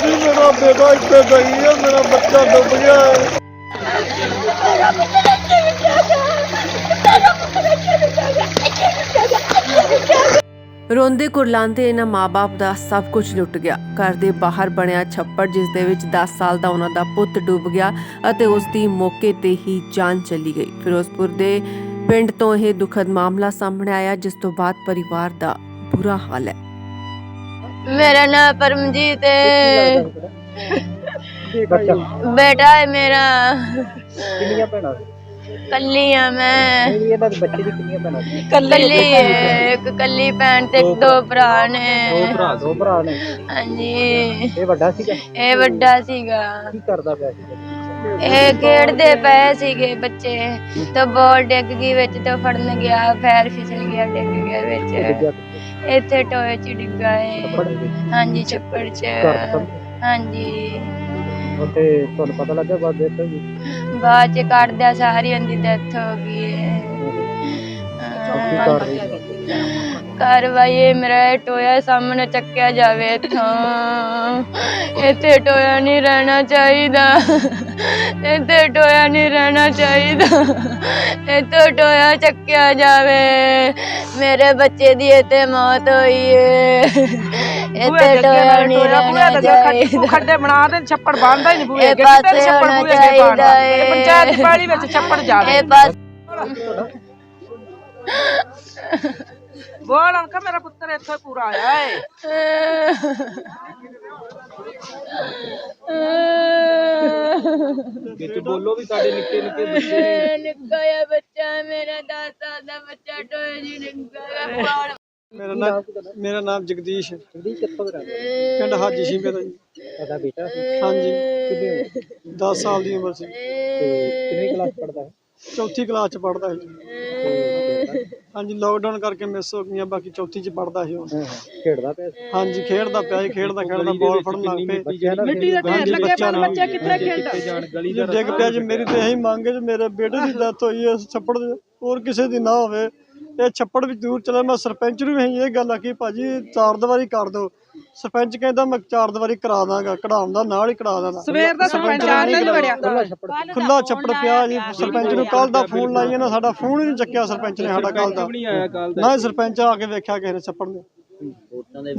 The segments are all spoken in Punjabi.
ਭਾਜੀ ਮੇਰਾ ਬੇਟਾ ਇੱਥੇ ਗਈ ਹੈ ਮੇਰਾ ਬੱਚਾ ਡੁੱਬ ਗਿਆ। ਹੈ ਰੋਂਦੇ ਕੁਰਲਾਉਂਦੇ ਇਹਨਾਂ ਮਾਪੇ ਦਾ ਸਭ ਕੁਝ ਲੁੱਟ ਗਿਆ। ਘਰ ਦੇ ਬਾਹਰ ਬਣਿਆ ਛੱਪੜ, ਜਿਸ ਦੇ ਵਿੱਚ 10 ਸਾਲ ਦਾ ਉਹਨਾਂ ਦਾ ਪੁੱਤ ਡੁੱਬ ਗਿਆ ਅਤੇ ਉਸ ਦੀ ਮੌਕੇ ਤੇ ਹੀ ਜਾਨ ਚਲੀ ਗਈ। ਫਿਰੋਜ਼ਪੁਰ ਦੇ ਪਿੰਡ ਤੋਂ ਇਹ ਦੁਖਦ ਮਾਮਲਾ ਸਾਹਮਣੇ ਆਇਆ, ਜਿਸ ਤੋਂ ਬਾਅਦ ਪਰਿਵਾਰ ਦਾ ਬੁਰਾ ਹਾਲ ਹੈ। ਮੇਰਾ ਨਾਮ ਪਰਮਜੀਤ ਹੈ। ਬੱਚਾ। ਬੇਟਾ ਹੈ ਮੇਰਾ। ਕਿੰਨੀਆਂ ਭੈਣਾਂ? ਕੱਲੀ ਆ ਮੈਂ। ਨਹੀਂ ਇਹਨਾਂ ਦੇ ਬੱਚੇ ਦੀ ਕਿੰਨੀਆਂ ਭੈਣਾਂ ਸੀ? ਕੱਲੀ ਹੈ ਇੱਕ ਕੱਲੀ ਭੈਣ ਤੇ ਦੋ ਭਰਾ ਨੇ। ਭਰਾ ਦੋ ਭਰਾ ਨੇ। ਹਾਂਜੀ। ਇਹ ਵੱਡਾ ਸੀਗਾ? ਇਹ ਵੱਡਾ ਸੀਗਾ। ਕੀ ਕਰਦਾ ਪਿਆ ਸੀ ਇਹ ਖੇਡਦੇ ਪਏ ਸੀਗੇ ਬੱਚੇ। ਤੇ ਬਾਲ ਡਿੱਗ ਗਈ ਵਿੱਚ ਤੇ ਫੜਨ ਗਿਆ ਪੈਰ ਫਿਸਲ ਗਿਆ ਡਿੱਗ ਗਿਆ ਵਿੱਚ। ਡਿੱਗਿਆ ਇੱਥੇ ਟੋਏ ਚ ਡਿੱਗਾ ਹੈ ਹਾਂਜੀ ਛੱਪੜ ਚ। ਹਾਂਜੀ। ਉੱਥੇ ਤੁਹਾਨੂੰ ਪਤਾ ਲੱਗਾ ਬਾਅਦ ਦੇ ਵੀ? ਬਾਅਦ ਚ ਕੱਢਦਿਆ ਸਾਰੀ ਉਹਦੀ ਡੈਥ ਹੋ ਗਈ ਹੈ। ਕਾਰਵਾਈ ਇਹ ਮੇਰਾ ਇਹ ਟੋਇਆ ਸਾਹਮਣੇ ਚੱਕਿਆ ਜਾਵੇ ਇੱਥੋਂ। ਇੱਥੇ ਟੋਇਆ ਨਹੀਂ ਰਹਿਣਾ ਚਾਹੀਦਾ। ਇੱਥੇ ਟੋਇਆ ਨਹੀਂ ਰਹਿਣਾ ਚਾਹੀਦਾ। ਇੱਥੇ ਟੋਇਆ ਚੱਕਿਆ ਜਾਵੇ। ਮੇਰੇ ਬੱਚੇ ਦੀ ਇੱਥੇ ਮੌਤ ਹੋਈ ਏ। ਇੱਥੇ ਟੋਇਆ ਨਹੀਂ ਰਹਿਣਾ ਚਾਹੀਦਾ। ਖੱਡੇ ਬਣਾ ਦੇ ਛੱਪੜ ਬੰਦਾ ਹੀ ਨਹੀਂ ਬੂਏ ਅੱਗੇ ਕਿਤੇ ਛੱਪੜ ਬੂਏ ਅੱਗੇ ਏ। ਪੰਚਾਇਤ ਪਾਲੀ ਵਿੱਚ ਛੱਪੜ ਜਾਵੇ ਇਹ ਬਸ ਬੋਲ ਅੰਕਾ ਮੇਰਾ ਪੁੱਤਰ ਇੱਥੇ ਪੂਰਾ ਆਇਆ ਏ। ਵਿੱਚ ਬੋਲੋ ਵੀ ਸਾਡੇ ਨਿੱਕੇ ਨਿੱਕੇ ਬੱਚੇ ਨੇ। ਨਿੱਕਾ ਜਿਹਾ ਬੱਚਾ ਹੈ ਮੇਰਾ 10 ਸਾਲ ਦਾ ਬੱਚਾ ਟੋਏ ਜੀ ਨਿੱਕਾ ਜਿਹਾ ਮੇਰਾ ਨਾਮ ਮੇਰਾ ਨਾਮ ਜਗਦੀਸ਼ ਹੈ। ਜੀ ਕਿੱਥੋਂ ਦਾ ਪਿੰਡ ਹਾਜੀ ਸ਼ੀਮੇ ਦਾ ਜੀ। ਤੁਹਾਡਾ ਬੇਟਾ ਸੀ? ਹਾਂਜੀ। ਕਿੰਨੀ ਉਮਰ? 10 ਸਾਲ ਦੀ ਉਮਰ ਸੀ। ਤੇ ਕਿੰਨੀ ਕਲਾਸ ਪੜਦਾ ਹੈ? ਚੌਥੀ ਕਲਾਸ ਚ ਪੜਦਾ ਸੀ ਤੇ ਹਾਂਜੀ ਲੋਕਡਾਊਨ ਕਰਕੇ ਮਿਸ ਹੋ ਗਈਆਂ ਬਾਕੀ ਚੌਥੀ ਚ ਪੜਦਾ ਸੀ ਹੁਣ। ਹਾਂ, ਹਾਂ, ਖੇਡਦਾ ਪਿਆ ਸੀ। ਹਾਂਜੀ ਖੇਡਦਾ ਪਿਆ ਸੀ ਖੇਡਦਾ ਖੇਡਦਾ ਬਾਲ ਫੜਨ ਲੱਗ ਪਏ। ਮਿੱਟੀ ਦਾ ਢੇਰ ਹਾਂਜੀ, ਲੱਗੇ ਬੱਚਾ ਪਰ ਨਾਲ। ਬੱਚਾ ਕਿੱਥੇ ਖੇਡਦਾ? ਜੇ ਡਿੱਗ ਪਿਆ ਜੀ ਮੇਰੀ ਤੇ ਇਹੀ ਮੰਗ ਹੈ ਜੀ ਮੇਰੇ ਬੇਟੇ ਦੀ ਡੈਥ ਹੋਈ ਹੈ ਇਸ ਛੱਪੜ ਦੇ ਹੋਰ ਕਿਸੇ ਦੀ ਨਾ ਹੋਵੇ ਇਹ ਛੱਪੜ ਵੀ ਦੂਰ ਚਲੇ ਮੈਂ ਸਰਪੰਚ ਨੂੰ ਵੀ ਇਹੀ ਇਹ ਗੱਲ ਆਖੀ ਭਾਜੀ ਚਾਰ ਦੀਵਾਰੀ ਕਰ ਦਿਓ। ਸਰਪੰਚ ਕਹਿੰਦਾ ਮੈਂ ਚਾਰ ਦੀਵਾਰੀ ਕਰਾ ਦਾਂਗਾ ਕਢਾਉਣ ਦਾ ਨਾਲ ਹੀ ਕਢਾ ਦਾਂਗਾ। ਸਵੇਰ ਦਾ ਸਰਪੰਚ ਆ ਨਹੀਂ ਵੜਿਆ ਖੁੱਲਾ ਛੱਪੜ ਪਿਆ। ਜੀ। ਸਰਪੰਚ ਨੂੰ ਕੱਲ ਦਾ ਫੋਨ ਲਾਈਏ ਨਾ ਸਾਡਾ ਫੋਨ ਹੀ ਨਹੀਂ ਚੱਕਿਆ ਸਰਪੰਚ ਨੇ ਸਾਡਾ ਕੱਲ ਦਾ। ਨਾ ਸਰਪੰਚ ਆ ਕੇ ਵੇਖਿਆ ਕਿਸੇ ਨੇ ਛੱਪੜ ਨੇ।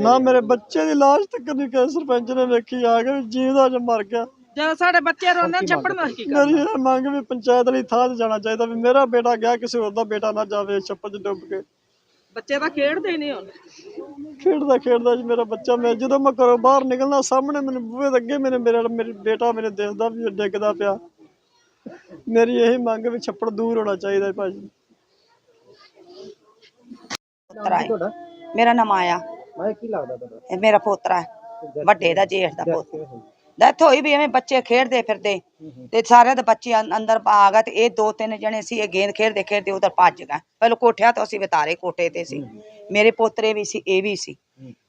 ਨਾ ਮੇਰੇ ਬੱਚੇ ਦੀ ਲਾਸ਼ ਤੱਕ ਨਹੀਂ ਕਿਸੇ ਸਰਪੰਚ ਨੇ ਵੇਖੀ ਆ ਕੇ ਜੀਵਦਾ ਜ ਮਰ ਗਿਆ। ਜਦੋਂ ਸਾਡੇ ਬੱਚੇ ਰੋਂਦੇ ਛੱਪੜ ਨੂੰ ਅਸੀਂ ਕੀ ਕਰਾਂ ਮੇਰੀ ਇਹ ਮੰਗ ਵੀ ਪੰਚਾਇਤ ਵਾਲੀ ਥਾਂ ਤੇ ਜਾਣਾ ਚਾਹੀਦਾ ਵੀ ਮੇਰਾ ਬੇਟਾ ਗਿਆ ਕਿਸੇ ਹੋਰ ਦਾ ਬੇਟਾ ਨਾ ਜਾਵੇ ਛੱਪੜ 'ਚ ਡੁੱਬ ਕੇ। ਬੱਚੇ ਤਾਂ ਖੇਡਦੇ ਹੀ ਨਹੀਂ ਹੁਣ। ਖੇਡਦਾ ਖੇਡਦਾ ਜੀ ਮੇਰਾ ਬੱਚਾ। ਮੈਂ ਜਦੋਂ ਮੈਂ ਘਰੋਂ ਬਾਹਰ ਨਿਕਲਣਾ ਸਾਹਮਣੇ ਮੈਨੂੰ ਬੂਹੇ ਦੇ ਅੱਗੇ ਮੇਰੇ ਮੇਰਾ ਮੇਰੀ ਬੇਟਾ ਮੇਰੇ ਦੇਖਦਾ ਵੀ ਡਿੱਗਦਾ ਪਿਆ। ਮੇਰੀ ਇਹੀ ਮੰਗ ਵੀ ਛੱਪੜ ਦੂਰ ਹੋਣਾ ਚਾਹੀਦਾ ਹੈ ਭਾਜੀ। ਪੁੱਤਰਾ ਹੈ। ਮੇਰਾ ਨਾਮ ਆਇਆ। ਮੈਂ ਕੀ ਲੱਗਦਾ ਤੁਹਾਡਾ? ਇਹ ਮੇਰਾ ਪੋਤਰਾ ਹੈ। ਵੱਡੇ ਦਾ ਜੇਠ ਦਾ ਪੁੱਤ ਕਿਵੇਂ ਹੋਈ? ਡੈਥ ਹੋਈ ਵੀ ਐਵੇਂ ਬੱਚੇ ਖੇਡਦੇ ਫਿਰਦੇ। ਤੇ ਸਾਰਿਆਂ ਦੇ ਬੱਚੇ ਅੰ- ਅੰਦਰ ਆ ਗਏ ਤੇ ਇਹ ਦੋ ਤਿੰਨ ਜਣੇ ਸੀ ਇਹ ਗੇਂਦ ਖੇਡਦੇ ਖੇਡਦੇ ਉਧਰ ਭੱਜ ਗਏ। ਪਹਿਲਾਂ ਕੋਠਿਆਂ ਤੋਂ ਅਸੀਂ ਵਿਤਾਰੇ ਕੋਠੇ ਤੇ ਸੀ। ਮੇਰੇ ਪੋਤਰੇ ਵੀ ਸੀ ਇਹ ਵੀ ਸੀ।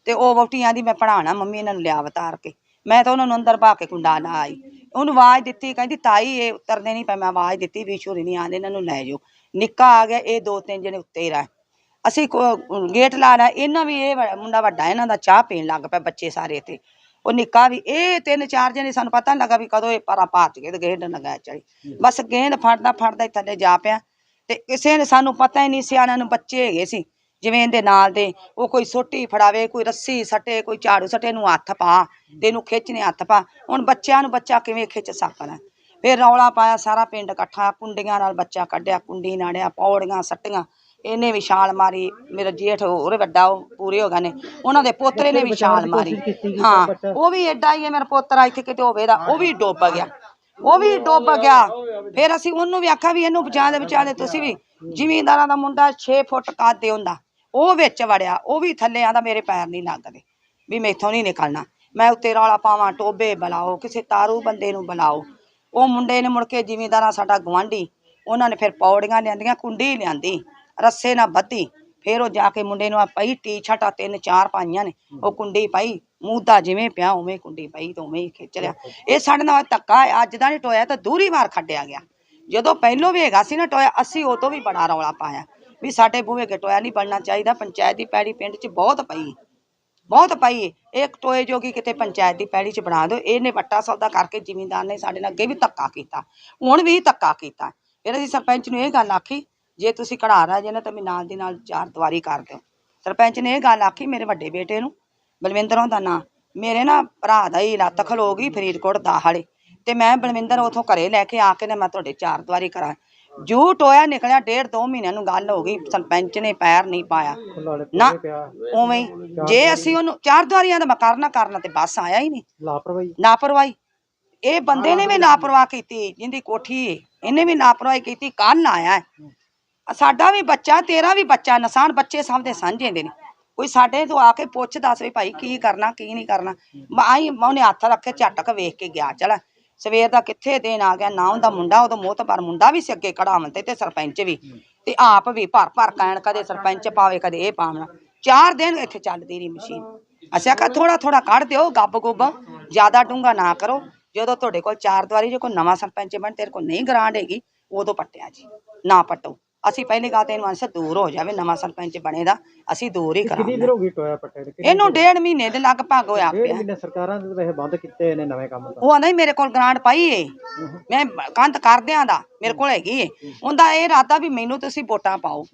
ਤੇ ਉਹ ਵਹੁਟੀਆਂ ਦੀ ਮੈਂ ਪੜਾਣਾ ਮੰਮੀ ਇਹਨਾਂ ਨੂੰ ਲਿਆ ਵਿਤਾਰ ਕੇ। ਮੈਂ ਤਾਂ ਉਹਨਾਂ ਨੂੰ ਅੰਦਰ ਪਾ ਕੇ ਕੁੰਡਾ ਨਾ ਆਈ। ਉਹਨੂੰ ਆਵਾਜ਼ ਦਿੱਤੀ ਕਹਿੰਦੀ ਤਾਈ ਇਹ ਉਤਰਦੇ ਨਹੀਂ ਪਏ। ਮੈਂ ਆਵਾਜ਼ ਦਿੱਤੀ ਵੀ ਛੁਰੀ ਨਹੀਂ ਆਂਦੇ ਇਹਨਾਂ ਨੂੰ ਲੈ ਜਾਓ। ਨਿੱਕਾ ਆ ਗਿਆ ਇਹ ਦੋ ਤਿੰਨ ਜਣੇ ਉੱਤੇ ਹੀ ਰਹੇ। ਅਸੀਂ ਕੋ- ਗੇਟ ਲਾ ਲਿਆ ਇਹਨਾਂ ਵੀ ਇਹ ਵ- ਮੁੰਡਾ ਵੱਡਾ ਇਹਨਾਂ ਦਾ ਚਾਹ ਪੀਣ ਲੱਗ ਪਿਆ ਬੱਚੇ ਸਾਰੇ ਤੇ। ਉਹ ਨਿੱਕਾ ਵੀ ਇਹ ਤਿੰਨ ਚਾਰ ਜਣੇ ਸਾਨੂੰ ਪਤਾ ਨੀ ਲੱਗਾ ਵੀ ਕਦੋਂ ਇਹ ਪਰਾਂ ਭੱਜ ਗਏ ਤੇ ਖੇਡਣ ਲੱਗਾ ਚੜੀ। ਬਸ ਗੇਂਦ ਫੜਦਾ ਫੜਦਾ ਹੀ ਥੱਲੇ ਜਾ ਪਿਆ। ਤੇ ਕਿਸੇ ਨੇ ਸਾਨੂੰ ਪਤਾ ਹੀ ਨਹੀਂ ਸਿਆਣਿਆਂ ਨੂੰ ਬੱਚੇ ਹੈਗੇ ਸੀ ਜਿਵੇਂ ਇਹਦੇ ਨਾਲ ਦੇ ਉਹ ਕੋਈ ਸੋਟੀ ਫੜਾਵੇ ਕੋਈ ਰੱਸੀ ਸੱਟੇ ਕੋਈ ਝਾੜੂ ਸੱਟੇ ਨੂੰ ਹੱਥ ਪਾ ਤੇ ਇਹਨੂੰ ਖਿੱਚਨੇ ਹੱਥ ਪਾ। ਹੁਣ ਬੱਚਿਆਂ ਨੂੰ ਬੱਚਾ ਕਿਵੇਂ ਖਿੱਚ ਸਕਦਾ? ਫਿਰ ਰੌਲਾ ਪਾਇਆ ਸਾਰਾ ਪਿੰਡ ਇਕੱਠਾ ਕੁੰਡੀਆਂ ਨਾਲ ਬੱਚਾ ਕੱਢਿਆ ਕੁੰਡੀ ਨਾੜਿਆ ਪੌੜੀਆਂ ਸੱਟੀਆਂ। ਇਹਨੇ ਵੀ ਛਾਲ ਮਾਰੀ ਮੇਰਾ ਜੇਠ ਹੋਰ ਵੱਡਾ ਉਹ ਪੂਰੇ ਹੋ ਗਏ ਨੇ। ਉਹਨਾਂ ਦੇ ਪੋਤਰੇ ਨੇ ਵੀ ਛਾਲ ਮਾਰੀ। ਹਾਂ ਉਹ ਵੀ ਐਡਾ ਹੀ ਹੈ ਮੇਰਾ ਪੋਤਰਾ ਇੱਥੇ ਕਿਤੇ ਹੋਵੇ ਦਾ ਉਹ ਵੀ ਡੁੱਬ ਗਿਆ। ਉਹ ਵੀ ਡੁੱਬ ਗਿਆ। ਫਿਰ ਅਸੀਂ ਉਹਨੂੰ ਵੀ ਆਖਿਆ ਵੀ ਇਹਨੂੰ ਬਚਾ ਦੇ ਬਚਾ ਦੇ ਤੁਸੀਂ ਵੀ ਜ਼ਿਮੀਂਦਾਰਾਂ ਦਾ ਮੁੰਡਾ 6 ਫੁੱਟ ਕੱਦ ਹੁੰਦਾ। ਉਹ ਵਿੱਚ ਵੜਿਆ ਉਹ ਵੀ ਥੱਲੇ ਆਂਦਾ ਮੇਰੇ ਪੈਰ ਨਹੀਂ ਲੱਗਦੇ ਵੀ ਮੈਥੋਂ ਨਹੀਂ ਨਿਕਲਣਾ। ਮੈਂ ਉੱਤੇ ਰੌਲਾ ਪਾਵਾਂ ਟੋਬੇ ਬੁਲਾਓ ਕਿਸੇ ਤਾਰੂ ਬੰਦੇ ਨੂੰ ਬੁਲਾਓ। ਉਹ ਮੁੰਡੇ ਨੇ ਮੁੜ ਕੇ ਜ਼ਿਮੀਂਦਾਰਾਂ ਸਾਡਾ ਗਵਾਂਢੀ ਉਹਨਾਂ ਨੇ ਫਿਰ ਪੌੜੀਆਂ ਲਿਆਂਦੀਆਂ ਕੁੰਡੀ ਲਿਆਂਦੀ। ਰੱਸੇ ਨਾਲ ਬੱਧੀ। ਫਿਰ ਉਹ ਜਾ ਕੇ ਮੁੰਡੇ ਨੂੰ ਆ ਪਈ ਟੀ-ਸ਼ਰਟਾਂ ਤਿੰਨ ਚਾਰ ਪਾਈਆਂ ਨੇ। ਉਹ ਕੁੰਡੀ ਪਾਈ ਮੂੰਹਦਾ ਜਿਵੇਂ ਪਿਆ ਉਵੇਂ ਕੁੰਡੀ ਪਾਈ ਤੇ ਉਵੇਂ ਹੀ ਖਿੱਚ ਲਿਆ। ਇਹ ਸਾਡੇ ਨਾਲ ਧੱਕਾ ਹੈ, ਅੱਜ ਦਾ ਨਹੀਂ ਟੋਇਆ ਤਾਂ ਦੂਰੀ ਵਾਰ ਖੱਡਿਆ ਗਿਆ। ਜਦੋਂ ਪਹਿਲੋਂ ਵੀ ਹੈਗਾ ਸੀ ਨਾ ਟੋਇਆ ਅਸੀਂ ਉਦੋਂ ਵੀ ਬੜਾ ਰੌਲਾ ਪਾਇਆ। ਵੀ ਸਾਡੇ ਬੂਹੇ ਅੱਗੇ ਟੋਇਆ ਨਹੀਂ ਬਣਨਾ ਚਾਹੀਦਾ ਪੰਚਾਇਤ ਦੀ ਪੈੜੀ ਪਿੰਡ 'ਚ ਬਹੁਤ ਪਈ। ਬਹੁਤ ਪਈ ਏ। ਇੱਕ ਟੋਏ ਜੋਗੀ ਕਿਤੇ ਪੰਚਾਇਤ ਦੀ ਪੈੜੀ 'ਚ ਬਣਾ ਦਿਓ ਇਹਨੇ ਵੱਟਾ ਸੌਦਾ ਕਰਕੇ ਜ਼ਿਮੀਂਦਾਰ ਨੇ ਸਾਡੇ ਨਾਲ ਅੱਗੇ ਵੀ ਧੱਕਾ ਕੀਤਾ। ਹੁਣ ਵੀ ਧੱਕਾ ਕੀਤਾ। ਫਿਰ ਅਸੀਂ ਸਰਪੰਚ ਨੂੰ ਇਹ ਗੱਲ ਆਖੀ ਜੇ ਤੁਸੀਂ ਕਢਾ ਰਾ ਜੇ ਨਾ ਤਾਂ ਵੀ ਨਾਲ ਦੀ ਨਾਲ ਚਾਰ ਦੀਵਾਰੀ ਕਰ ਦਿਓ। ਸਰਪੰਚ ਨੇ ਇਹ ਗੱਲ ਆਖੀ ਮੇਰੇ ਵੱਡੇ ਬੇਟੇ ਨੂੰ ਬਲਵਿੰਦਰ ਦਾ ਨਾਂ। ਮੇਰੇ ਨਾ ਭਰਾ ਦਾ ਹੀ ਲੱਤ ਖਲੋ ਗਈ ਫਰੀਦਕੋਟ ਦਾਹੜੇ ਤੇ ਮੈਂ ਬਲਵਿੰਦਰ ਉਥੋਂ ਘਰੇ ਲੈ ਕੇ ਆ ਕੇ ਨੇ ਮੈਂ ਤੁਹਾਡੇ ਚਾਰ ਦੀਵਾਰੀ ਕਰਾਂ। ਜੂ ਟੋਇਆ ਨਿਕਲਿਆ ਡੇਢ ਦੋ ਮਹੀਨਿਆਂ ਨੂੰ ਗੱਲ ਹੋ ਗਈ ਸਰਪੰਚ ਨੇ ਪੈਰ ਨਹੀਂ ਪਾਇਆ। ਨਾ ਉਵੇਂ। ਜੇ ਅਸੀਂ ਉਹਨੂੰ ਚਾਰ ਦੀਵਾਰੀਆਂ ਦਾ ਮੈਂ ਕਰਨਾ ਕਰਨਾ ਤੇ ਬਸ ਆਇਆ ਹੀ ਨਹੀਂ। ਲਾਪਰਵਾਹੀ। ਲਾਪਰਵਾਹੀ। ਇਹ ਬੰਦੇ ਨੇ ਵੀ ਲਾਪਰਵਾਹ ਕੀਤੀ ਜਿੰਦੀ ਕੋਠੀ ਇਹਨੇ ਵੀ ਲਾਪਰਵਾਹੀ ਕੀਤੀ ਕੱਲ ਆਇਆ। ਸਾਡਾ ਵੀ ਬੱਚਾ, ਤੇਰਾ ਵੀ ਬੱਚਾ, ਨਿਸ਼ਾਨ ਬੱਚੇ ਸਭ ਦੇ ਸਾਂਝੇ ਦੇ ਨੇ। ਕੋਈ ਸਾਡੇ ਤੋਂ ਆ ਕੇ ਪੁੱਛ ਦੱਸ ਵੀ ਭਾਈ ਕੀ ਕਰਨਾ, ਕੀ ਨਹੀਂ ਕਰਨਾ। ਆਈ ਉਹਨੇ ਹੱਥ ਰੱਖੇ ਝਟਕ ਵੇਖ ਕੇ ਗਿਆ, ਚਲ। ਸਵੇਰ ਦਾ ਕਿੱਥੇ ਦੇਣ ਆ ਗਿਆ, ਨਾ ਉਹਦਾ ਮੁੰਡਾ, ਉਹਦਾ ਮੋਤਬਰ ਮੁੰਡਾ ਵੀ ਸੀ ਅੱਗੇ ਕਢਾਵਣ ਤੇ ਤੇ ਸਰਪੰਚ ਵੀ। ਤੇ ਆਪ ਵੀ ਭਰ ਭਰ ਕਹਿਣ ਕਦੇ ਸਰਪੰਚ ਪਾਵੇ, ਕਦੇ ਇਹ ਪਾਵਣਾ। ਚਾਰ ਦਿਨ ਇੱਥੇ ਚੱਲਦੀ ਰਹੀ ਮਸ਼ੀਨ। ਅਸੀਂ ਆਖਿਆ ਥੋੜਾ ਥੋੜਾ ਕੱਢ ਦਿਓ, ਗੱਬ ਗੁੱਬ, ਜ਼ਿਆਦਾ ਡੂੰਗਾ ਨਾ ਕਰੋ। ਜਦੋਂ ਤੁਹਾਡੇ ਕੋਲ ਚਾਰ ਦੁਆਰੀ ਜੇ ਕੋਈ ਨਵਾਂ ਸਰਪੰਚ ਬਣ, ਤੇਰੇ ਕੋਲ ਨਹੀਂ ਗਰਾਂਡ ਹੈਗੀ, ਉਦੋਂ ਪੱਟਿਆ ਜੀ। ਨਾ ਪੱਟੋ। ਅਸੀਂ ਪਹਿਲੀ ਗੱਲ ਤਾਂ ਇਹਨੂੰ ਅੰਸ਼ ਦੂਰ ਹੋ ਜਾਵੇ ਨਵਾਂ ਸਰਪੰਚ ਬਣੇਦਾ ਅਸੀਂ ਦੂਰ ਹੀ ਕਿੰਨੀ ਦੇਰ ਕਰਾਂਗੇ ਹੋ ਗਈ ਟੋਇਆ ਪੱਟੇ ਦੇ ਇਹਨੂੰ ਡੇਢ ਮਹੀਨੇ ਦੇ ਲਗਭਗ ਹੋਇਆ ਡੇਢ ਪਿਆ। ਮਹੀਨੇ ਸਰਕਾਰਾਂ ਦੇ ਵੈਸੇ ਬੰਦ ਕੀਤੇ ਨੇ ਨਵੇਂ ਕੰਮ ਤਾਂ ਉਹ ਆਂਦਾ ਮੇਰੇ ਕੋਲ ਗ੍ਰਾਂਟ ਪਾਈ ਏ। ਮੈਂ ਕੰਧ ਕਰਦਿਆਂ ਦਾ ਮੇਰੇ ਕੋਲ ਹੈਗੀ ਏ। ਉਹਦਾ ਇਹ ਇਰਾਦਾ ਵੀ ਮੈਨੂੰ ਤੁਸੀਂ ਵੋਟਾਂ ਪਾਓ।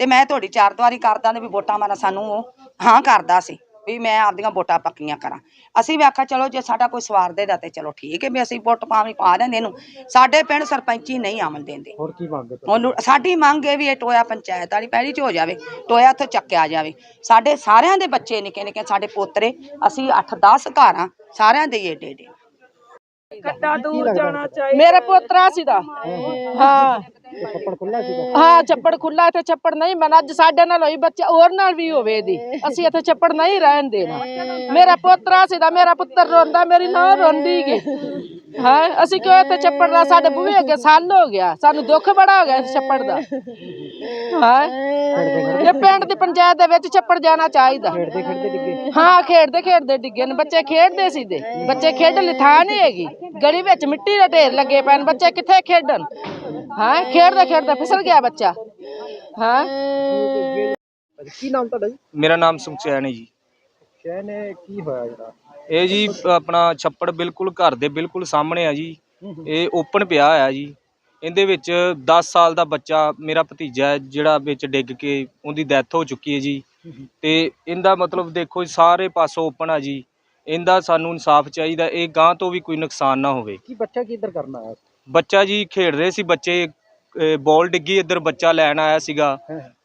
ਤੇ ਮੈਂ ਤੁਹਾਡੀ ਚਾਰ ਦੀਵਾਰੀ ਕਰਦਾ ਨੇ ਵੀ ਵੋਟਾਂ ਮਾਰਾ ਸਾਨੂੰ ਉਹ ਹਾਂ ਕਰਦਾ ਸੀ। ਵੀ ਮੈਂ ਆਪਦੀਆਂ ਵੋਟਾਂ ਪੱਕੀਆਂ ਕਰਾਂ। ਅਸੀਂ ਵੀ ਆਖਿਆ ਚਲੋ ਜੇ ਸਾਡਾ ਕੋਈ ਸਵਾਰ ਦੇਦਾ ਤੇ ਚਲੋ ਠੀਕ ਹੈ ਵੀ ਅਸੀਂ ਵੋਟ ਪਾਵੀ ਪਾ ਦਿੰਦੇ ਇਹਨੂੰ। ਸਾਡੇ ਪਿੰਡ ਸਰਪੰਚੀ ਨਹੀਂ ਅਮਲ ਦਿੰਦੇ। ਹੋਰ ਕੀ ਮੰਗਦੇ? ਉਹਨੂੰ ਸਾਡੀ ਮੰਗ ਇਹ ਵੀ ਇਹ ਟੋਇਆ ਪੰਚਾਇਤ ਵਾਲੀ ਪਹਿਲੀ ਚ ਹੋ ਜਾਵੇ ਟੋਇਆ ਇੱਥੋਂ ਚੱਕਿਆ ਜਾਵੇ। ਸਾਡੇ ਸਾਰਿਆਂ ਦੇ ਬੱਚੇ ਨਿੱਕੇ ਨਿੱਕੇ ਸਾਡੇ ਪੋਤਰੇ ਅਸੀਂ 8-10 ਘਰ ਸਾਰਿਆਂ ਦੇ ਏਡੇ ਏਡੇ ਕੱਟਾ ਦੂਰ ਜਾਣਾ ਚਾਹੀਦਾ। ਮੇਰਾ ਪੋਤਰਾ ਸੀ ਦਾ ਹਾਂ ਖੁੱਲਾ ਹਾਂ। ਛੱਪੜ ਖੁੱਲਾ ਇੱਥੇ ਛੱਪੜ ਨਹੀਂ ਬਣਾ ਅੱਜ ਸਾਡੇ ਨਾਲ ਹੋਈ ਬੱਚਾ ਹੋਰ ਨਾਲ ਵੀ ਹੋਵੇ ਦੀ ਅਸੀਂ ਇੱਥੇ ਛੱਪੜ ਨਹੀਂ ਰਹਿਣ ਦੇਣਾ। ਮੇਰਾ ਪੋਤਰਾ ਸੀ ਦਾ ਮੇਰਾ ਪੁੱਤਰ ਰੋਂਦਾ ਮੇਰੀ ਮਾਂ ਰੋਂਦੀ ਗੇ। ਹਾਂ ਅਸੀਂ ਕਿਉਂ ਇੱਥੇ ਛੱਪੜ ਦਾ ਸਾਡੇ ਬੂਹੇ ਅੱਗੇ ਸਾਲ ਹੋ ਗਿਆ। ਸਾਨੂੰ ਦੁੱਖ ਬੜਾ ਹੋ ਗਿਆ ਛੱਪੜ ਦਾ। ਹਾਂ। ਇਹ ਪਿੰਡ ਦੀ ਪੰਚਾਇਤ ਦੇ ਵਿੱਚ ਛੱਪੜ ਜਾਣਾ ਚਾਹੀਦਾ। ਖੇਡਦੇ ਖੇਡਦੇ ਡਿੱਗੇ। ਹਾਂ ਖੇਡਦੇ ਖੇਡਦੇ ਡਿੱਗੇ ਨੇ। ਬੱਚੇ ਖੇਡਦੇ ਸੀ ਦੇ ਬੱਚੇ ਖੇਡਣ ਲਈ ਥਾਂ ਨਹੀਂ ਹੈਗੀ। ਗਲੀ ਵਿੱਚ ਮਿੱਟੀ ਦੇ ਢੇਰ ਲੱਗੇ ਨੇ ਬੱਚੇ ਕਿੱਥੇ ਖੇਡਣ? ਹਾਂ? ਖੇਡਦਾ ਖੇਡਦਾ ਫਿਸਲ ਗਿਆ ਬੱਚਾ। ਹਾਂ? ਕੀ ਨਾਮ ਤੁਹਾਡਾ ਜੀ? ਮੇਰਾ ਨਾਮ ਸੁਖਚੈਨ ਹੈ ਜੀ। ਸ਼ਹਿਰ ਨੇ ਕੀ ਹੋਇਆ ਜਿਹੜਾ? ਇਹ ਜੀ ਆਪਣਾ ਛੱਪੜ ਬਿਲਕੁਲ ਘਰ ਦੇ ਬਿਲਕੁਲ ਸਾਹਮਣੇ ਆ ਜੀ। ਇਹ ਓਪਨ ਪਿਆ ਹੋਇਆ ਜੀ। ਇਹਦੇ ਵਿੱਚ 10 ਸਾਲ ਦਾ ਬੱਚਾ ਮੇਰਾ ਭਤੀਜਾ ਹੈ ਜਿਹੜਾ ਵਿੱਚ ਡਿੱਗ ਕੇ ਉਹਦੀ ਡੈਥ ਹੋ ਚੁੱਕੀ ਹੈ ਜੀ। ਤੇ ਇਹਦਾ ਮਤਲਬ ਦੇਖੋ ਜੀ, ਸਾਰੇ ਪਾਸੋਂ ਓਪਨ ਆ ਜੀ। ਇਹਦਾ ਸਾਨੂੰ ਇਨਸਾਫ ਚਾਹੀਦਾ ਇਹ ਗਾਂ ਤੋਂ ਵੀ ਕੋਈ ਨੁਕਸਾਨ ਨਾ ਹੋਵੇ। ਕੀ ਬੱਚਾ ਕੀ ਇੱਧਰ ਕਰਨ ਆਇਆ? ਬੱਚਾ ਜੀ ਖੇਡ ਰਹੇ ਸੀ ਬੱਚੇ ਬਾਲ ਡਿੱਗੀ ਇੱਧਰ ਬੱਚਾ ਲੈਣ ਆਇਆ ਸੀਗਾ।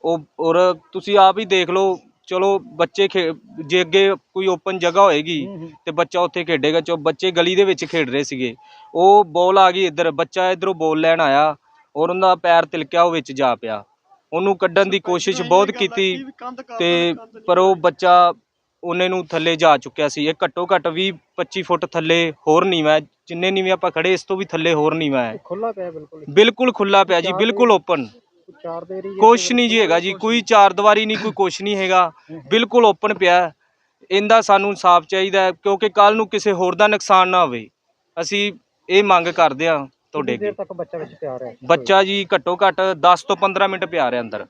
ਉਹ ਔਰ ਤੁਸੀਂ ਆਪ ਹੀ ਦੇਖ ਲਓ ਚਲੋ ਬੱਚੇ ਜੇ ਅੱਗੇ ਕੋਈ ਓਪਨ ਜਗ੍ਹਾ ਹੋਏਗੀ ਤੇ ਬੱਚਾ ਉੱਥੇ ਖੇਡੇਗਾ ਚੋ ਬੱਚੇ ਗਲੀ ਦੇ ਵਿੱਚ ਖੇਡ ਰਹੇ ਸੀਗੇ। ਉਹ ਬੋਲ ਆ ਗਈ ਇੱਧਰ ਬੱਚਾ ਇੱਧਰੋਂ ਬੋਲ ਲੈਣ ਆਇਆ ਔਰ ਉਹਦਾ ਪੈਰ ਤਿਲਕਿਆ ਉਹ ਵਿੱਚ ਜਾ ਪਿਆ। ਉਹਨੂੰ ਕੱਢਣ ਦੀ ਕੋਸ਼ਿਸ਼ ਬਹੁਤ ਕੀਤੀ ਤੇ ਪਰ ਉਹ ਬੱਚਾ ਉਹਨੇ ਨੂੰ ਥੱਲੇ ਜਾ ਚੁੱਕਿਆ ਸੀ। ਇਹ ਘੱਟੋ ਘੱਟ 20 25 ਫੁੱਟ ਥੱਲੇ ਹੋਰ ਨੀਵਾਂ ਜਿੰਨੇ ਨੀਵੇਂ ਆਪਾਂ ਖੜੇ ਇਸ ਤੋਂ ਵੀ ਥੱਲੇ ਹੋਰ ਨੀਵਾਂ ਹੈ। ਖੁੱਲਾ ਪਿਆ ਬਿਲਕੁਲ ਬਿਲਕੁਲ ਖੁੱਲਾ ਪਿਆ ਜੀ ਬਿਲਕੁਲ ਓਪਨ ਚਾਰ ਕੁਛ ਨਹੀਂ ਜੀ ਹੈਗਾ ਜੀ ਕੋਈ ਚਾਰ ਦੀਵਾਰੀ ਨਹੀਂ ਕੋਈ ਕੁਛ ਨਹੀਂ ਹੈਗਾ। ਬਿਲਕੁਲ ਓਪਨ ਪਿਆ। ਇਹਦਾ ਸਾਨੂੰ ਇਨਸਾਫ ਚਾਹੀਦਾ ਕਿਉਂਕਿ ਕੱਲ ਨੂੰ ਕਿਸੇ ਹੋਰ ਦਾ ਨੁਕਸਾਨ ਨਾ ਹੋਵੇ। ਅਸੀਂ ਇਹ ਮੰਗ ਕਰਦੇ ਹਾਂ ਤੁਹਾਡੇ ਅੱਗੇ। ਤੱਕ ਬੱਚਾ ਵਿੱਚ ਪਿਆ ਰਿਹਾ? ਬੱਚਾ ਜੀ ਘੱਟੋ ਘੱਟ 10 ਤੋਂ 15 ਮਿੰਟ ਪਿਆ ਰਿਹਾ ਅੰਦਰ।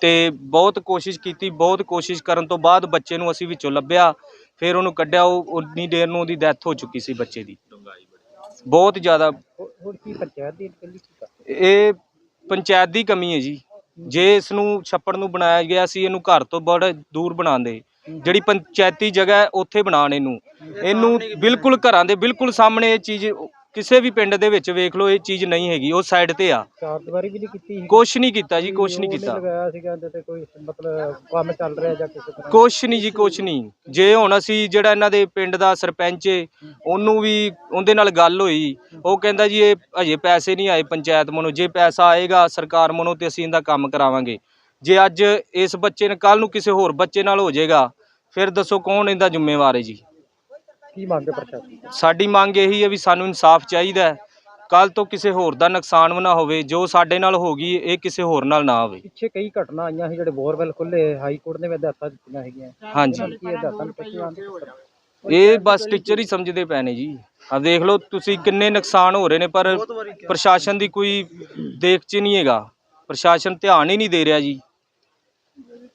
ਤੇ ਬਹੁਤ ਕੋਸ਼ਿਸ਼ ਕੀਤੀ ਬਹੁਤ ਕੋਸ਼ਿਸ਼ ਕਰਨ ਤੋਂ ਬਾਅਦ ਬੱਚੇ ਨੂੰ ਅਸੀਂ ਵਿੱਚੋਂ ਲੱਭਿਆ। ਫਿਰ ਉਹਨੂੰ ਕੱਢਿਆ ਉਹ ਉਨੀ ਦੇਰ ਨੂੰ ਉਹਦੀ ਡੈਥ ਹੋ ਚੁੱਕੀ ਸੀ ਬੱਚੇ ਦੀ। ਬਹੁਤ ਜ਼ਿਆਦਾ ਹੁਣ ਹੁਣ ਕੀ ਪੰਚਾਇਤ ਦੀ ਇਕੱਲੀ ਇਹ ਪੰਚਾਇਤ ਦੀ ਕਮੀ ਹੈ ਜੀ। ਜੇ ਇਸ ਨੂੰ ਛੱਪੜ ਨੂੰ ਬਣਾਇਆ ਗਿਆ ਸੀ ਇਹਨੂੰ ਘਰ ਤੋਂ ਬੜਾ ਦੂਰ ਬਣਾਉਂਦੇ ਜਿਹੜੀ ਪੰਚਾਇਤੀ ਜਗ੍ਹਾ ਉੱਥੇ ਬਣਾਉਣ ਇਹਨੂੰ। ਇਹਨੂੰ ਬਿਲਕੁਲ ਘਰਾਂ ਦੇ ਬਿਲਕੁਲ ਸਾਹਮਣੇ ਇਹ ਚੀਜ਼ ਕਿਸੇ ਵੀ ਪਿੰਡ ਦੇ ਵਿੱਚ ਵੇਖ ਲਓ ਇਹ ਚੀਜ਼ ਨਹੀਂ ਹੈਗੀ ਉਹ ਸਾਈਡ ਤੇ ਆ। ਚਾਰ ਦੀਵਾਰੀ ਵੀ ਨਹੀਂ ਕੀਤੀ ਕੁਛ ਨਹੀਂ ਕੀਤਾ ਜੀ ਕੁਛ ਨਹੀਂ ਕੀਤਾ। ਲਗਾਇਆ ਸੀਗਾ ਇਹਦੇ ਤੇ ਕੋਈ ਮਤਲਬ ਕੰਮ ਚੱਲ ਰਿਹਾ ਜਾਂ ਕਿਸੇ ਤਰ੍ਹਾਂ? ਕੁਛ ਨਹੀਂ ਜੀ ਕੁਛ ਨਹੀਂ। ਜੇ ਹੁਣ ਅਸੀਂ ਜਿਹੜਾ ਇਹਨਾਂ ਦੇ ਪਿੰਡ ਦਾ ਸਰਪੰਚ ਏ ਉਹਨੂੰ ਵੀ ਉਹਦੇ ਨਾਲ ਗੱਲ ਹੋਈ ਉਹ ਕਹਿੰਦਾ ਜੀ ਇਹ ਅਜੇ ਪੈਸੇ ਨਹੀਂ ਆਏ ਪੰਚਾਇਤ ਮਨੋਂ ਜੇ ਪੈਸਾ ਆਏਗਾ ਸਰਕਾਰ ਮਨੋਂ ਤੇ ਅਸੀਂ ਇਹਦਾ ਕੰਮ ਕਰਾਵਾਂਗੇ। ਜੇ ਅੱਜ ਇਸ ਬੱਚੇ ਨੇ ਕੱਲ ਨੂੰ ਕਿਸੇ ਹੋਰ ਬੱਚੇ ਨਾਲ ਹੋ ਜਾਏਗਾ ਫਿਰ ਦੱਸੋ ਕੌਣ ਇਹਦਾ ਜ਼ਿੰਮੇਵਾਰ ਹੈ ਜੀ? ਕੀ ਮੰਗ ਹੈ ਪ੍ਰਸ਼ਾਸਨ? ਸਾਡੀ ਮੰਗ ਇਹੀ ਹੈ ਵੀ ਸਾਨੂੰ ਇਨਸਾਫ ਚਾਹੀਦਾ ਹੈ। ਕੱਲ ਤੋਂ ਕਿਸੇ ਹੋਰ ਦਾ ਨੁਕਸਾਨ ਨਾ ਹੋਵੇ ਜੋ ਸਾਡੇ ਨਾਲ ਹੋ ਗਈ ਇਹ ਕਿਸੇ ਹੋਰ ਨਾਲ ਨਾ ਹੋਵੇ। ਪਿੱਛੇ ਕਈ ਘਟਨਾ ਆਈਆਂ ਸੀ ਜਿਹੜੇ ਬੋਰਵੈਲ ਖੁੱਲੇ ਹਾਈ ਕੋਰਟ ਨੇ ਵੀ ਹਦਾਇਤਾਂ ਦਿੱਤੀਆਂ ਹੈਗੀਆਂ। ਹਾਂਜੀ। ਕੀ ਆਉਂਦੇ ਇਹ ਬਸ ਟੀਚਰ ਹੀ ਸਮਝਦੇ ਪਏ ਨੇ ਜੀ। ਆ ਦੇਖ ਲਓ ਤੁਸੀਂ ਕਿੰਨੇ ਨੁਕਸਾਨ ਹੋ ਰਹੇ ਨੇ ਪਰ ਪ੍ਰਸ਼ਾਸਨ ਦੀ ਕੋਈ ਦੇਖ ਚ ਨਹੀਂ ਹੈਗਾ। ਪ੍ਰਸ਼ਾਸਨ ਧਿਆਨ ਹੀ ਨਹੀਂ ਦੇ ਰਿਹਾ ਜੀ।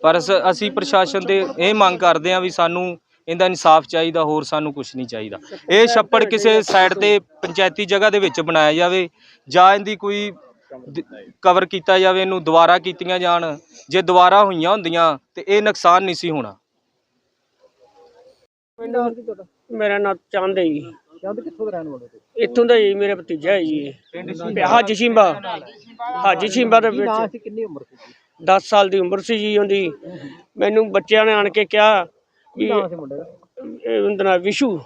ਪਰ ਅਸ- ਪ੍ਰਸ਼ਾਸਨ ਤੇ ਇਹ ਮੰਗ ਕਰਦੇ ਹਾਂ ਵੀ ਸਾਨੂੰ ਇਹਦਾ ਇਨਸਾਫ ਚਾਹੀਦਾ ਹੋਰ ਸਾਨੂੰ ਕੁਝ ਨਹੀਂ ਚਾਹੀਦਾ। ਇਹ ਛੱਪੜ ਕਿਸੇ ਸਾਈਡ ਤੇ ਪੰਚਾਇਤੀ ਜਗ੍ਹਾ ਦੇ ਵਿੱਚ ਬਣਾਇਆ ਜਾਵੇ ਜਾਂ ਇਹਦੀ ਕੋਈ ਕਵਰ ਕੀਤਾ ਜਾਵੇ ਇਹਨੂੰ ਦੁਬਾਰਾ ਕੀਤੀਆਂ ਜਾਣ ਜੇ ਦੁਬਾਰਾ ਹੋਈਆਂ ਹੁੰਦੀਆਂ ਤੇ ਇਹ ਨੁਕਸਾਨ ਨਹੀਂ ਸੀ ਹੋਣਾ। ਮੇਰਾ ਨਾਮ ਚੰਦ ਹੈ ਜੀ। ਚੰਦ ਕਿੱਥੋਂ ਦੇ ਰਹਿਣ ਵਾਲੇ ਤੇ ਇੱਥੋਂ ਦਾ ਜੀ ਮੇਰਾ ਭਤੀਜਾ ਹੈ ਜੀ। ਹਾਜੀ ਸ਼ਿੰਬਾ। ਹਾਜੀ ਸ਼ਿੰਬਾ ਦੇ ਵਿੱਚ। ਕਿੰਨੀ ਉਮਰ ਸੀ? ਜੀ 10 ਸਾਲ ਦੀ ਉਮਰ ਸੀ ਜੀ ਉਹਦੀ। ਮੈਨੂੰ ਬੱਚਿਆਂ ਨੇ ਆਣ ਕੇ ਕਿਹਾ ਕੀ ਵੀ ਨਾਂ ਸੀ ਮੁੰਡੇ ਦਾ? ਇਹ ਉਹਦਾ ਨਾਂ ਵਿਸ਼ੂ।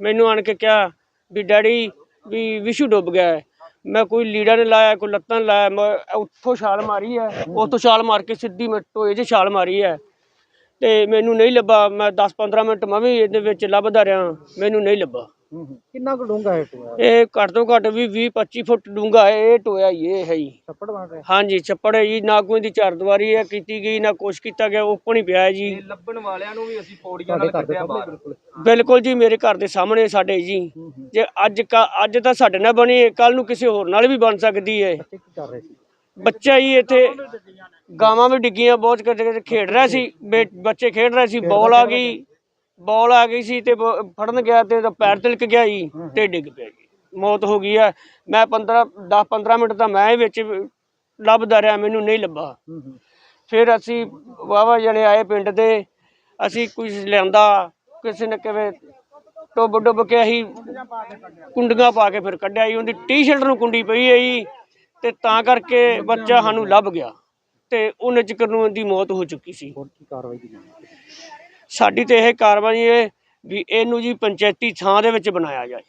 ਮੈਨੂੰ ਆਣ ਕੇ ਕਿਹਾ ਵੀ ਡੈਡੀ ਵੀ ਵਿਸ਼ੂ ਡੁੱਬ ਗਿਆ ਹੈ। ਮੈਂ ਕੋਈ ਲੀੜਾ ਨੇ ਲਾਇਆ ਕੋਈ ਲੱਤਾਂ ਨੇ ਲਾਇਆ ਮੈਂ ਉੱਥੋਂ ਛਾਲ ਮਾਰੀ ਹੈ। ਉੱਥੋਂ ਛਾਲ ਮਾਰ ਕੇ ਸਿੱਧੀ ਮੈਂ ਟੋਏ 'ਚ ਛਾਲ ਮਾਰੀ ਹੈ। ਤੇ ਮੈਨੂੰ ਨਹੀਂ ਲੱਭਾ। ਮੈਂ 10-15 ਮਿੰਟ ਮੈਂ ਵੀ ਇਹਦੇ ਵਿੱਚ ਲੱਭਦਾ ਰਿਹਾ। ਮੈਨੂੰ ਨਹੀਂ ਲੱਭਾ। ਕਿੰਨਾ ਕੁ ਡੂੰਘਾ ਹੈ ਟੋਆ ਇਹ ਘੱਟ ਤੋਂ ਘੱਟ ਵੀ 20-25 ਫੁੱਟ ਡੂੰਘਾ ਹੈ ਇਹ ਟੋਇਆ ਹੀ ਇਹ ਹੈ ਜੀ। ਛੱਪੜ ਬਣ ਰਿਹਾ? ਹਾਂਜੀ ਛੱਪੜ ਹੈ ਜੀ ਨਾ ਕੋਈ ਦੀ ਚਾਰ ਦੀਵਾਰੀ ਹੈ ਕੀਤੀ ਗਈ ਨਾ ਕੁਛ ਕੀਤਾ ਗਿਆ ਓਪਨ ਹੀ ਪਿਆ ਹੈ ਜੀ। ਲੱਭਣ ਵਾਲਿਆਂ ਨੂੰ ਵੀ ਅਸੀਂ ਪੌੜੀਆਂ ਘਰ ਦੇ ਸਾਹਮਣੇ ਬਿਲਕੁਲ। ਬਿਲਕੁਲ ਜੀ ਮੇਰੇ ਘਰ ਦੇ ਸਾਹਮਣੇ ਸਾਡੇ ਜੀ। ਜੇ ਅੱਜ ਕਾ ਅੱਜ ਤਾਂ ਸਾਡੇ ਨਾਲ ਬਣੀ ਕੱਲ ਨੂੰ ਕਿਸੇ ਹੋਰ ਨਾਲ ਵੀ ਬਣ ਸਕਦੀ ਹੈ। ਬੱਚੇ ਕੀ ਕਰ ਰਹੇ ਸੀ? ਬੱਚਾ ਹੀ ਇੱਥੇ ਗਾਵਾਂ ਵੀ ਡਿੱਗੀਆਂ ਬਹੁਤ ਖੇਡ ਰਿਹਾ ਸੀ ਬੱਚੇ ਖੇਡ ਰਹੇ ਸੀ ਬੋਲ ਆ ਗਈ। ਬੋਲ ਆ ਗਈ ਸੀ ਤੇ ਬ- ਫੜਨ ਗਿਆ ਤੇ ਉਹਦਾ ਪੈਰ ਤਿਲਕ ਗਿਆ ਜੀ ਤੇ ਡਿੱਗ ਪਿਆ ਜੀ। ਮੌਤ ਹੋ ਗਈ ਹੈ ਮੈਂ 15 10 15 ਮਿੰਟ ਤਾਂ ਮੈਂ ਹੀ ਵਿੱਚ ਲੱਭਦਾ ਰਿਹਾ ਮੈਨੂੰ ਨਹੀਂ ਲੱਭਾ। ਫਿਰ ਅਸੀਂ ਵਾਵਾ ਜਣੇ ਆਏ ਪਿੰਡ ਦੇ। ਅਸੀਂ ਕੁਝ ਲਿਆਂਦਾ ਕਿਸੇ ਨੇ ਕਿਵੇਂ ਟੁੱਬ ਡੁੱਬ ਕੇ ਅਸੀਂ ਕੁੰਡੀਆਂ ਪਾ ਕੇ ਫਿਰ ਕੱਢਿਆ ਜੀ। ਉਹਦੀ ਟੀ-ਸ਼ਰਟ ਨੂੰ ਕੁੰਡੀ ਪਈ ਹੈ ਜੀ ਤੇ ਤਾਂ ਕਰਕੇ ਬੱਚਾ ਸਾਨੂੰ ਲੱਭ ਗਿਆ ਤੇ ਉਹਨੇ ਚਿਕਰ ਨੂੰ ਉਹਦੀ ਮੌਤ ਹੋ ਚੁੱਕੀ ਸੀ। ਹੋਰ ਕੀ ਕਾਰਵਾਈ ਕੀਤੀ? ਸਾਡੀ ਤੇ ਇਹ ਕਾਰਵਾਈ ਹੈ ਵੀ ਇਹਨੂੰ ਜੀ ਪੰਚਾਇਤੀ ਥਾਂ ਦੇ ਵਿੱਚ ਬਣਾਇਆ ਜਾਏ।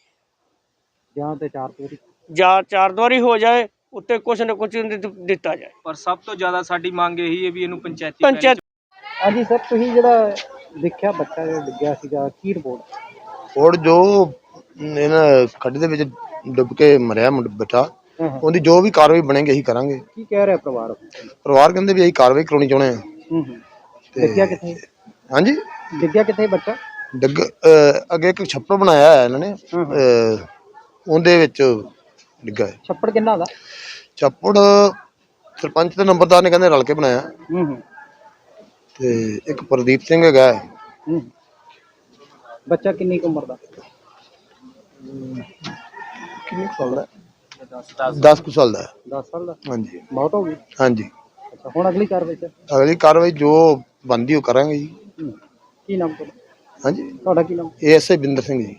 ਜਾਂ ਤੇ ਚਾਰ ਪੂਰੀ ਜਾਂ ਚਾਰ ਦੀਵਾਰੀ ਹੋ ਜਾਏ ਉੱਤੇ ਕੁਛ ਨਾ ਕੁਛ ਦਿੱਤਾ ਜਾਏ। ਪਰ ਸਭ ਤੋਂ ਜ਼ਿਆਦਾ ਸਾਡੀ ਮੰਗ ਇਹੀ ਹੈ ਵੀ ਇਹਨੂੰ ਪੰਚਾਇਤੀ ਪੰਚਾਇਤ ਹਾਂਜੀ ਸਰ ਤੁਸੀਂ ਜਿਹੜਾ ਦੇਖਿਆ ਬੱਚਾ ਜਿਹੜਾ ਡਿੱਗਿਆ ਸੀਗਾ ਕੀ ਰਿਪੋਰਟ ਔਰ ਜੋ ਇਹਨਾਂ ਖੱਡ ਦੇ ਵਿੱਚ ਡੁੱਬ ਕੇ ਮਰਿਆ ਮੁੰਡਾ ਹਾਂ ਉਹਦੀ ਜੋ ਵੀ ਕਾਰਵਾਈ ਬਣੇਗੀ ਅਸੀਂ ਕਰਾਂਗੇ। ਕੀ ਕਹਿ ਰਿਹਾ ਪਰਿਵਾਰ? ਪਰਿਵਾਰ ਕਹਿੰਦੇ ਵੀ ਅਸੀਂ ਕਾਰਵਾਈ ਕਰਾਉਣੀ ਚਾਹੁੰਦੇ ਹਾਂ। ਹੂੰ ਹੂੰ। ਡਿੱਗਿਆ ਕਿੱਥੇ? ਹਾਂਜੀ? ਡਿੱਗਿਆ ਕਿੱਥੇ ਬੱਚਾ? ਡੱਗ ਅਹ ਅੱਗੇ ਇੱਕ ਛੱਪੜ ਬਣਾਇਆ ਹੈ ਇਹਨਾਂ ਨੇ ਅਹ ਉਹਦੇ ਵਿੱਚ ਡਿੱਗਾ ਹੈ ਛੱਪੜ ਕਿੰਨਾ ਦਾ ਛੱਪੜ ਸਰਪੰਚ ਤੇ ਨੰਬਰਦਾਰ ਨੇ ਕਹਿੰਦੇ ਰਲ ਕੇ ਬਣਾਇਆ। ਹੂੰ ਹੂੰ। ਤੇ ਇੱਕ ਪ੍ਰਦੀਪ ਸਿੰਘ ਹੈਗਾ ਹੈ। ਹੂੰ। ਬੱਚਾ ਕਿੰਨੀ ਕੁ ਉਮਰ ਦਾ? ਕਿੰਨੇ ਕੁ ਸਾਲ ਦਾ 10 ਕੁ ਸਾਲ ਦਾ ਹੈ। 10 ਸਾਲ ਦਾ? ਹਾਂਜੀ। ਮੌਤ ਹੋ ਗਈ? ਹਾਂਜੀ। ਅੱਛਾ ਹੁਣ ਅਗਲੀ ਕਾਰਵਾਈ ਚ? ਅਗਲੀ ਕਾਰਵਾਈ ਜੋ ਬਣਦੀ ਉਹ ਕਰਾਂਗੇ ਜੀ। ਹੂੰ। ਕੀ ਨਾਮ ਤੁਹਾਡਾ? ਹਾਂਜੀ। ਤੁਹਾਡਾ ਕੀ ਨਾਮ? ਏਐਸਆਈ ਬਿੰਦਰ ਸਿੰਘ ਜੀ।